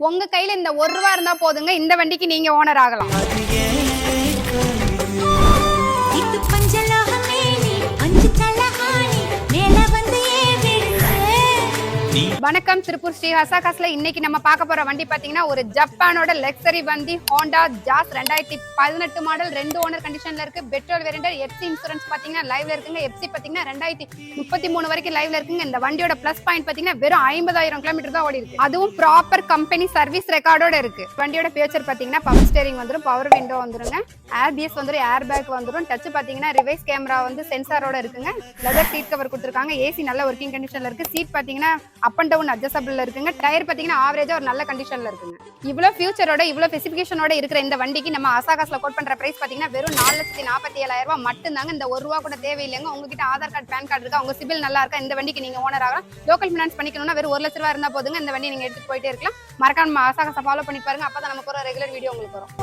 உங்க கையில இந்த ஒரு ரூபா இருந்தா போதுங்க இந்த வண்டிக்கு நீங்க ஓனர் ஆகலாம். வணக்கம். திருப்பூர் ஸ்ரீ ஹசாகாஸ்ல இன்னைக்கு நம்ம பார்க்க போற வண்டி பாத்தீங்கன்னா ஒரு ஜப்பானோட லக்ஸரி வண்டி ஹோண்டா ஜாஸ் ரெண்டாயிரத்தி பதினெட்டு மாடல் ரெண்டு ஓனர் கண்டிஷன்ல இருக்கு. பெட்ரோல் வேரியண்டர் எப்சி இன்சூரன்ஸ் பாத்தீங்கன்னா லைவ்ல இருக்குங்க. எஃப்சி பாத்தீங்கன்னா ரெண்டாயிரத்தி முப்பத்தி மூணு வரைக்கும் லைவ்ல இருக்குங்க. இந்த வண்டியோட பிளஸ் பாயிண்ட் பாத்தீங்கன்னா வெறும் ஐம்பதாயிரம் கிலோமீட்டர் தான் ஓடி இருக்கு. அதுவும் ப்ராப்பர் கம்பெனி சர்வீஸ் ரெக்கார்டோட இருக்கு. வண்டியோட ஃபியூச்சர் பாத்தீங்கன்னா பவர் ஸ்டேரிங் வந்துடும் பவர் விண்டோ வந்துருங்க. ஏர்பிஎஸ் வந்துடும் ஏர் பேக் வந்துடும் டச் பாத்தீங்கன்னா ரிவைஸ் கேமரா வந்து சென்சாரோட இருக்குங்க. லெதர் சீட் கவர் கொடுத்துருக்காங்க. ஏசி நல்ல ஒர்க்கிங் கண்டிஷன்ல இருக்கு. சீட் பாத்தீங்கன்னா அப் அண்ட் டவுன் அட்ஜஸ்டபிள் இருக்குங்க? டயர் பாத்தீங்கன்னா ஆவரேஜா ஒரு நல்ல கண்டிஷன்ல இருக்குங்க. இவ்வளவு ஃபியூச்சரோட இவ்வளவு ஸ்பெசிபிகேஷனோட இருக்கிற இந்த வண்டிக்கு நம்ம அசாகாஸ்ல கோட் பண்ற பிரைஸ் பாத்தீங்கன்னா வெறும் நாலு லட்சத்தி நாற்பத்தி ஏழாயிரம் ரூபாய் மட்டும்தாங்க இந்த ஒரு ரூபா கூட தேவையில்லைங்க. உங்ககிட்ட ஆதார் கார்டு பேன் கார்டு இருக்கா உங்க சிபில் நல்லா இருக்கா இந்த வண்டிக்கு நீங்க ஓனர் ஆகலாம். லோக்கல் ஃபினான்ஸ் பண்ணிக்கணும்னா வெறும் ஒரு லட்ச ரூபா இருந்தா போதுங்க. இந்த வண்டி நீங்க எடுத்து போயிட்டே இருக்கலாம். மறக்காம அசாகாசை ஃபாலோ பண்ணி பாருங்க. அப்பதான் நம்ம ஒரு ரெகுலர் வீடியோ உங்களுக்கு வரும்.